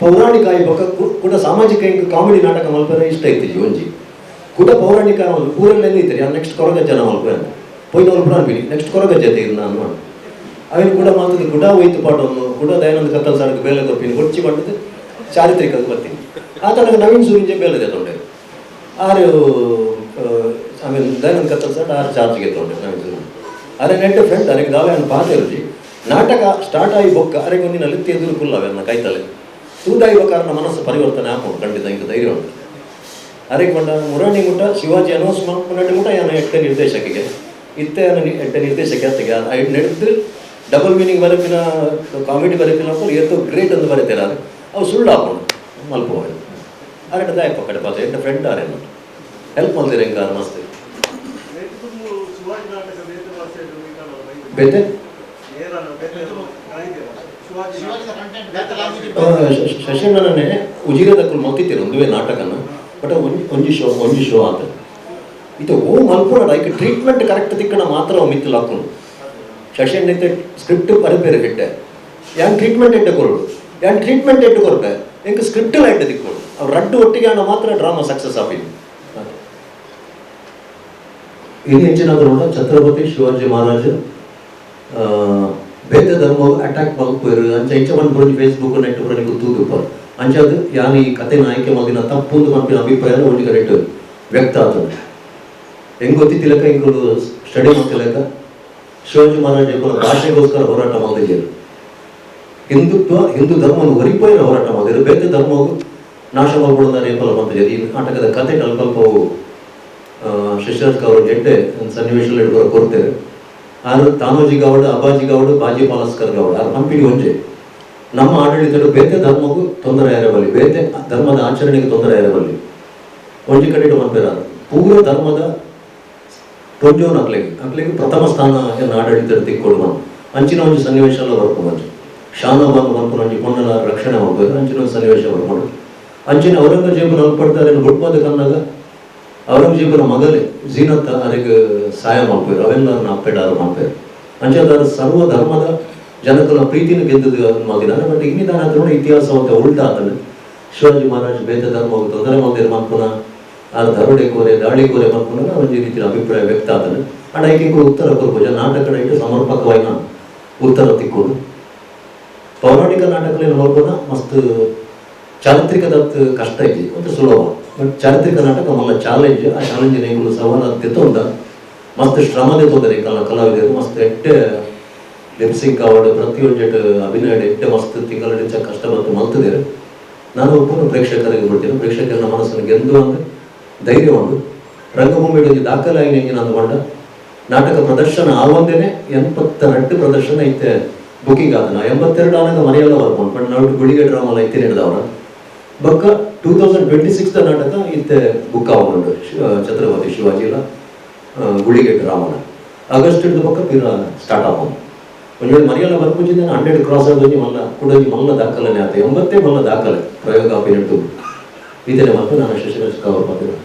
ಪೌರಾಣಿಕ ಆಯಿ ಬೊಕ್ಕ ಕೂಡ ಸಾಮಾಜಿಕ ಇಂಕ್ ಕಾಮಿಡಿ ನಾಟಕ ಮಲ್ಪನ ಇಷ್ಟ ಐತಿ ಒಂಜಿ ಕೂಡ ಪೌರಾಣಿಕ ಊರಲ್ಲಿ ಎಲ್ಲಿದ್ರಿ ನೆಕ್ಸ್ಟ್ ಕೊರಗ ಜನ ಅಂತ. ಪೊಯ್ದು ಮಲ್ಪುರ ಅನ್ಬಿಡಿ ನೆಕ್ಸ್ಟ್ ಕೊರಗಜ್ಜ ಇಲ್ಲ ನಾನು ಮಾಡಿ. ಅವನು ಕೂಡ ಮಾತದ ಗುಡ ಹೋಯ್ತು ಪಾಠವನ್ನು ಕೂಡ ದಯಾನಂದ ಕತ್ತಲ್ ಸಾಡಕ್ಕೆ ಬೇಲೆ ಗೊಪ್ಪಿನ ಹೊಚ್ಚಿ ಮಾಡಿದ್ದು ಚಾರಿತ್ರಿಕ ಬರ್ತೀನಿ ಆ ತನಕ ನವೀನ್ ಸೂರಿಂಜೆ ಬೇಲೆ ತೊಂಡೆ ಆರು ಆಮೇಲೆ ದಯಾನಂದ ಕತ್ತಲ್ ಸಾರ್ ಆರು ಚಾರ್ಜ್ಗೆ ತೊಂಡೆ ನವೀನ್ ಸೂರಿ ಅರೆ ನೆಟ್ ಫ್ರೆಂಡ್ ಅರೆಗೆ ದಾವೆ ಅನ್ನು ಪಾತೆ ನಾಟಕ ಸ್ಟಾರ್ಟ್ ಆಗಿ ಬೊಕ್ಕ ಅರೆಗೆ ತೆಗೆದು ಕುಲ್ಲವೆ ಅನ್ನ ಕೈತಲೆ ಕಾರಣ ಮನಸ್ಸು ಪರಿವರ್ತನೆ ಆಗ್ಬೋದು ಖಂಡಿತ ಇದು ಧೈರ್ಯ ಉಂಟು ಬಂದ ಮುರಾಣಿ ಮುಟ್ಟ ಶಿವಾಜಿ ಅನೌನ್ಸ್ ಮಾಡ್ಕೊಂಡು ಮುಟ್ಟ ಯಾನ ಎಟ್ಟೆ ನಿರ್ದೇಶಕಿಗೆ. ಇತ್ತೆ ಯಾನ ನಿ- ಎಟ್ಟೆ ನಿರ್ದೇಶಕ ಅತ್ತಿಗೆ. ನಡೆದು ಡಬಲ್ ಮೀನಿಂಗ್ ಬರಪಿನ ಕಾಮಿಡಿ ಬರಪಿನ ಅಂತ ಗ್ರೇಟ್ ಅಂತ ಬರೀತಾರೆ ಅದು ಅವು ಸುಳ್ಳು ಹಾಕೊಂಡು ಮಲ್ಪ ಅರೆಟ ದಾಯಪ್ಪ ಕಡೆ ಪಾತ್ರ ಎಂಟ ಫ್ರೆಂಡ್ ಆರೇನು ಹೆಲ್ಪ್ ಮಾಡ್ತೀರಿ ಹೆಂಗ ಮಸ್ತ್ ಬೇತೆ? ಶಶಿನನೇ ಉಜಿರದಕ್ಕೂ ಮತ್ತಿತ್ತೀರಿ ಒಂದುವೆ ನಾಟಕನ, ಬಟ್ ಒಂಜಿ ಒಂಜಿ ಶೋ ಒಂಜಿ ಶೋ ಅಂತ. ಇದು ಓ ಮಲ್ಪುರ ಐಕ್ ಟ್ರೀಟ್ಮೆಂಟ್ ಕರೆಕ್ಟ್ ತಿಕ್ಕಣ ಮಾತ್ರ ಮಿತ್ತು ಲಾಕೊಂಡು ಹಾಕೊಂಡು ಇತ್ತೆ ಸ್ಕ್ರಿಪ್ಟ್ ಬರಬೇರೆ ಹೆಡ್ಡೆ ಯಾನ್ ಟ್ರೀಟ್ಮೆಂಟ್ ಎಟ್ ಕೊರಡು? ಯಾನ್ ಟ್ರೀಟ್ಮೆಂಟ್ ಇಟ್ಟು ಕೊರಡೆ? ಎಂಕ ಸ್ಕ್ರಿಪ್ಟ್ ಲೈಟ್ ತಿಕ್ಕೊಡು ಅವ್ರು ರಡ್ಡು ಒಟ್ಟಿಗೆ ಅನ್ನೋ ಮಾತ್ರ ಡ್ರಾಮಾ ಸಕ್ಸಸ್ ಆಗಿದೆ ಇದು ಹೆಚ್ಚಿನ ಛತ್ರಪತಿ ಶಿವಾಜಿ ಮಹಾರಾಜ ಆ, ಬೇತೆ ಧರ್ಮ ಅಟ್ಯಾಕ್ ಮಲ್ಪೇರು ಅಂಚ ಇಂಚ ಬಂದು ಫೇಸ್ಬುಕ್ ನೆಟ್ ಬರೋದು ಗೊತ್ತೂದುಪ್ಪ ಅಂಚದು ಯಾನ್ ಈ ಕತೆ ಆಯ್ಕೆ ಮಾಡಿನ ತಪ್ಪು ಅಂತ ಮನ್ಪಿನ ಅಭಿಪ್ರಾಯ ಒಂದು ಕರೆಕ್ಟ್ ವ್ಯಕ್ತ ಆಗ್ತದೆ ಹೆಂಗ್ ಗೊತ್ತಿತ್ತಿಲ್ಲಕ ಹಿಂಗಳು ಸ್ಟಡಿ ಮಾಡ್ತಿಲ್ಲಕ ಶಿವಾಜಿ ಮಹಾರಾಜ ಕೂಡ ಭಾಷೆಗೋಸ್ಕರ ಹೋರಾಟ ಮಾಡಿದ್ರು ಹಿಂದುತ್ವ ಹಿಂದೂ ಧರ್ಮವನ್ನು ಹೊರಿಪೋಯಿನ ಹೋರಾಟ ಮಾಡಿದ್ರು ಬೇತೆ ಧರ್ಮವು ನಾಶ ಮಾಡ್ಬಿಡೋದಾರೆ ಏಪಲ ಬಂದಿದೆ ಈ ನಾಟಕದ ಕತೆ ಅಲ್ಪ ಅವು ಶಶಾಂಕ್ ಅವರು ಗೆಡ್ಡೆ ಒಂದು ಸನ್ನಿವೇಶದಲ್ಲಿ ಹಿಡ್ಕೊಂಡು ಕೊಡ್ತೇವೆ ಆರು ತಾನೋಜಿ ಗೌಡ, ಅಬಾಜಿ ಗೌಡ, ಬಾಜಿ ಪಾಲಸ್ಕರ್ ಗೌಡ ಅದು ಹಂಪಿಡಿ ಒಂಜೆ. ನಮ್ಮ ಆಡಳಿತರು ಬೇತೆ ಧರ್ಮಕ್ಕೂ ತೊಂದರೆ ಇರಬಲ್ಲಿ, ಬೇತೆ ಧರ್ಮದ ಆಚರಣೆಗೆ ತೊಂದರೆ ಇರಬಲ್ಲಿ. ಒಂಜಿ ಕಡೆ ಮಂಪೇರ ಪೂರ ಧರ್ಮದ ಟೊಂಜೋನ್ ಅಕ್ಲೆಗೆ ಅಕ್ಲೆಗೆ ಪ್ರಥಮ ಸ್ಥಾನ ಏನು ಆಡಳಿತ ತಿಕ್ಕೊಡು ಅಂಚಿನ ಒಂದು ಸನ್ನಿವೇಶ ಎಲ್ಲ ಬರ್ಕೊಂಡು ಶಾನಬಾನು ಬರ್ಕೊಂಡು ಅಂಚಿ ಕೊಂಡಲ ರಕ್ಷಣೆ ಹೋಗ್ಬೇಕು ಅಂಚಿನ ಒಂದು ಸನ್ನಿವೇಶ ಬರ್ಕೊಂಡು ಅಂಚಿನ ಔರಂಗಜೇಬ್ ಅಲ್ಪಡ್ತಾರೆ ಗುಡ್ಪದ ಕನ್ನಗ ಔರಂಗಜೇಬರ ಮಗಲೇ ಜೀನತ್ ಅವರಿಗೆ ಸಹಾಯ ಮಾಡ್ಬೇಕು ಅವೆಲ್ಲ ಅಪ್ಪೆಡಾರು ಮಾಡ್ಬೇಕು ಅಂಚದಾರ ಸರ್ವ ಧರ್ಮದ ಜನಕಲ ಪ್ರೀತಿನ ಗೆದ್ದದು ಮಾಡಿದಾರೆ ಬಟ್ ಇನ್ನಿದಾನ ಅದ್ರ ಇತಿಹಾಸ ಮತ್ತೆ ಉಲ್ಟಾ ಆತನು ಶಿವಾಜಿ ಮಹಾರಾಜ್ ಬೇದ ಧರ್ಮ ತೊಂದರೆ ಮಾಡಿರ ಮನ್ಪುನ ಆ ದರೋಡೆ ಕೋರೆ, ದಾಳಿ ಕೋರೆ ಮನ್ಪುನ ಒಂದು ರೀತಿಯ ಅಭಿಪ್ರಾಯ ವ್ಯಕ್ತ ಆತನು ಅಂಡ್ ಐಕಿಂಗ್ ಉತ್ತರ ಕೊರ್ಬೋದು ನಾಟಕ ಇಟ್ಟು ಸಮರ್ಪಕವಾಯಿನ ಉತ್ತರ ತಿಕ್ಕೋಡು ಪೌರಾಣಿಕ ನಾಟಕಗಳು ನೋಡ್ಬೋದ ಮಸ್ತ್ ಚಾರಿತ್ರಿಕದ ಕಷ್ಟ ಇದೆ ಒಂದು ಸುಲಭ. ಬಟ್ ಚಾರಿತ್ರಿಕ ನಾಟಕ ಮಲ್ಲ ಚಾಲೆಂಜ್ ಆ ಚಾಲೆಂಜ್ ನೀವು ಸವಾಲು ತಿತ್ತೊಂದ ಮಸ್ತ್ ಶ್ರಮ ತೊಂದರೆ ಕಲಾ ಕಲಾವಿದರು. ಮಸ್ತ್ ಎಟ್ಟೆ ಲಿಪ್ಸಿಂಗ್ ಅವಾರ್ಡ್ ಪ್ರತಿಯೊಂದು ಅಭಿನಯ ಎಟ್ಟೆ ಮಸ್ತ್ ತಿಂಗಳ ಕಷ್ಟ ಕಷ್ಟಪಟ್ಟು ಮಲ್ತಿದ್ದಾರೆ. ನಾನು ಒಬ್ಬನು ಪ್ರೇಕ್ಷಕರಿಗೆ ಬಿಡ್ತೀನಿ ಪ್ರೇಕ್ಷಕರ ಮನಸ್ಸನ್ನು ಗೆದ್ದು ಅಂದ್ರೆ ಧೈರ್ಯ ಉಂಟು. ರಂಗಭೂಮಿಯಲ್ಲಿ ಒಂದು ದಾಖಲೆ ಆಗಿ ನಾನು ಬಂಡ. ನಾಟಕ ಪ್ರದರ್ಶನ ಆವಂದೇನೆ ನಟ್ಟು ಪ್ರದರ್ಶನ ಐತೆ ಬುಕಿಂಗ್ ಆದ ನಾ ಎಂಬತ್ತೆರಡು ಆನಾಗ ಮನೆಯೆಲ್ಲ ಬರ್ಕೊಂಡು ಬಟ್ ನಾವು ಗುಳಿಗೆ ಡ್ರಾಮಲ್ಲ ಐತೆ ನಡೆದವರ ಬೊಕ್ಕ ಟೂ ತೌಸಂಡ್ ಟ್ವೆಂಟಿ ಸಿಕ್ಸ್ ನಾಟಕ ಇತ್ತೆ ಬುಕ್ ಆವನುಂಡು ಛತ್ರಪತಿ ಶಿವಾಜಿಲ ಗುಳಿಗೆಟ್ ರಾಮನ ಆಗಸ್ಟ್ ಹಿಡಿದು ಬೊಕ್ಕ ಪಿರ ಸ್ಟಾರ್ಟ್ ಆಗೋದು. ಒಂದು ವೇಳೆ ಮನೆಯೆಲ್ಲ ಬರ್ಪುಜಿಂದ ಹಂಡ್ರೆಡ್ ಕ್ರಾಸ್ ಆಗೋದು ಮಲ್ಲ, ಕುಡೋಜಿ ಮಲ್ಲ ದಾಖಲನೆ ಆತ. ಎಂಬತ್ತೇ ಮಲ್ಲ ದಾಖಲೆ ಪ್ರಯೋಗ ಅಭಿನಟ್ಟು ಇದನ್ನೇ ಮತ್ತು ನಾನು ಶಶಿರೇಶ್ ಕವರ್ ಮಾಡಿದ್ರು